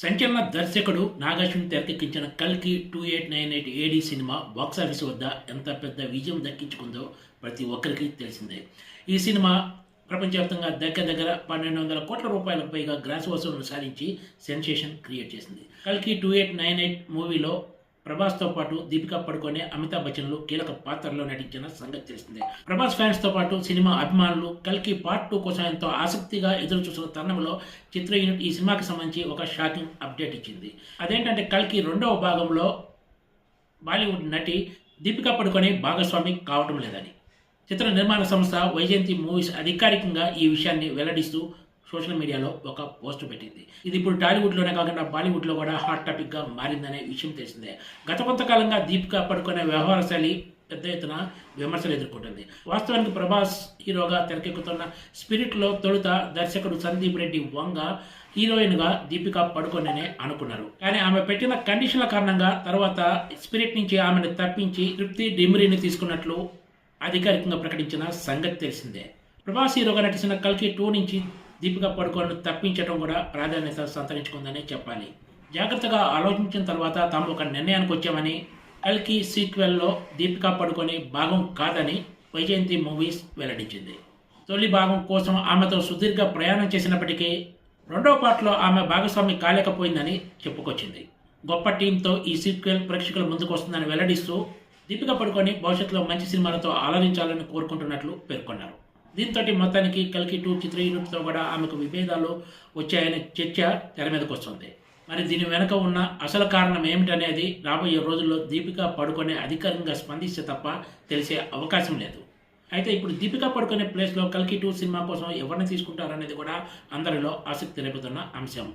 సంచలన దర్శకుడు నాగార్జున తెరకెక్కించిన కల్కి two eight nine eight AD cinema box office వద్ద ఎంత పెద్ద విజయం దక్కించుకుందో ప్రతి ఒక్కరికి తెలిసిందే. ఈ సినిమా ప్రపంచవ్యాప్తంగా దగ్గర దగ్గర పన్నెండు వందల కోట్ల రూపాయలకు పైగా గ్రాస్ వసూలను సాధించి సెన్సేషన్ క్రియేట్ చేసింది. కల్కి టూ ఎయిట్ నైన్ ఎయిట్ మూవీలో ప్రభాస్తో పాటు దీపికా పడుకొనే అమితాబ్ బచ్చన్లు కీలక పాత్రలో నటించిన సంగతి తెలిసిందే. ప్రభాస్ ఫ్యాన్స్తో పాటు సినిమా అభిమానులు కల్కి పార్ట్ టూ కోసం ఎంతో ఆసక్తిగా ఎదురు చూస్తున్న తరుణంలో చిత్ర యూనిట్ ఈ సినిమాకి సంబంధించి ఒక షాకింగ్ అప్డేట్ ఇచ్చింది. అదేంటంటే కల్కి రెండవ భాగంలో బాలీవుడ్ నటి దీపికా పడుకొని భాగస్వామి కావటం లేదని. చిత్ర నిర్మాణ సంస్థ వైజయంతి మూవీస్ అధికారికంగా ఈ విషయాన్ని వెల్లడిస్తూ సోషల్ మీడియాలో ఒక పోస్ట్ పెట్టింది. ఇది ఇప్పుడు టాలీవుడ్లోనే కాకుండా బాలీవుడ్లో కూడా హాట్ టాపిక్గా మారిందనే విషయం తెలిసిందే. గత కొంతకాలంగా దీపికా పడుకునే వ్యవహార శైలి పెద్ద ఎత్తున విమర్శలు ఎదుర్కొంటుంది. వాస్తవానికి ప్రభాస్ హీరోగా తెరకెక్కుతున్న స్పిరిట్లో తొలుత దర్శకుడు సందీప్ రెడ్డి వంగ హీరోయిన్గా దీపికా పడుకోననే అనుకున్నారు. కానీ ఆమె పెట్టిన కండిషన్ల కారణంగా తర్వాత స్పిరిట్ నుంచి ఆమెను తప్పించి తృప్తి డిమరీని తీసుకున్నట్లు అధికారికంగా ప్రకటించిన సంగతి తెలిసిందే. ప్రభాస్ హీరోగా నటించిన కల్కి టూ నుంచి దీపికా పడుకోను తప్పించడం కూడా ప్రాధాన్యత సంతరించుకుందని చెప్పాలి. జాగ్రత్తగా ఆలోచించిన తర్వాత తాము ఒక నిర్ణయానికి వచ్చామని కల్కి సీక్వెల్లో దీపికా పడుకొని భాగం కాదని వైజయంతి మూవీస్ వెల్లడించింది. తొలి భాగం కోసం ఆమెతో సుదీర్ఘ ప్రయాణం చేసినప్పటికీ రెండవ పార్ట్లో ఆమె భాగస్వామి కాలేకపోయిందని చెప్పుకొచ్చింది. గొప్ప టీంతో ఈ సీక్వెల్ ప్రేక్షకుల ముందుకు వస్తుందని వెల్లడిస్తూ దీపిక పడుకొని భవిష్యత్తులో మంచి సినిమాలతో ఆలోచించాలని కోరుకుంటున్నట్లు పేర్కొన్నారు. దీంతో మొత్తానికి కల్కి టూ చిత్ర యూనిట్తో కూడా ఆమెకు విభేదాలు వచ్చాయనే చర్చ తెర మీదకి వస్తుంది. మరి దీని వెనుక ఉన్న అసలు కారణం ఏమిటనేది రాబోయే రోజుల్లో దీపిక పడుకొని అధికారికంగా స్పందిస్తే తప్ప తెలిసే అవకాశం లేదు. అయితే ఇప్పుడు దీపిక పడుకునే ప్లేస్లో కల్కి టూ సినిమా కోసం ఎవరిని తీసుకుంటారనేది కూడా అందరిలో ఆసక్తి రేపుతున్న అంశం.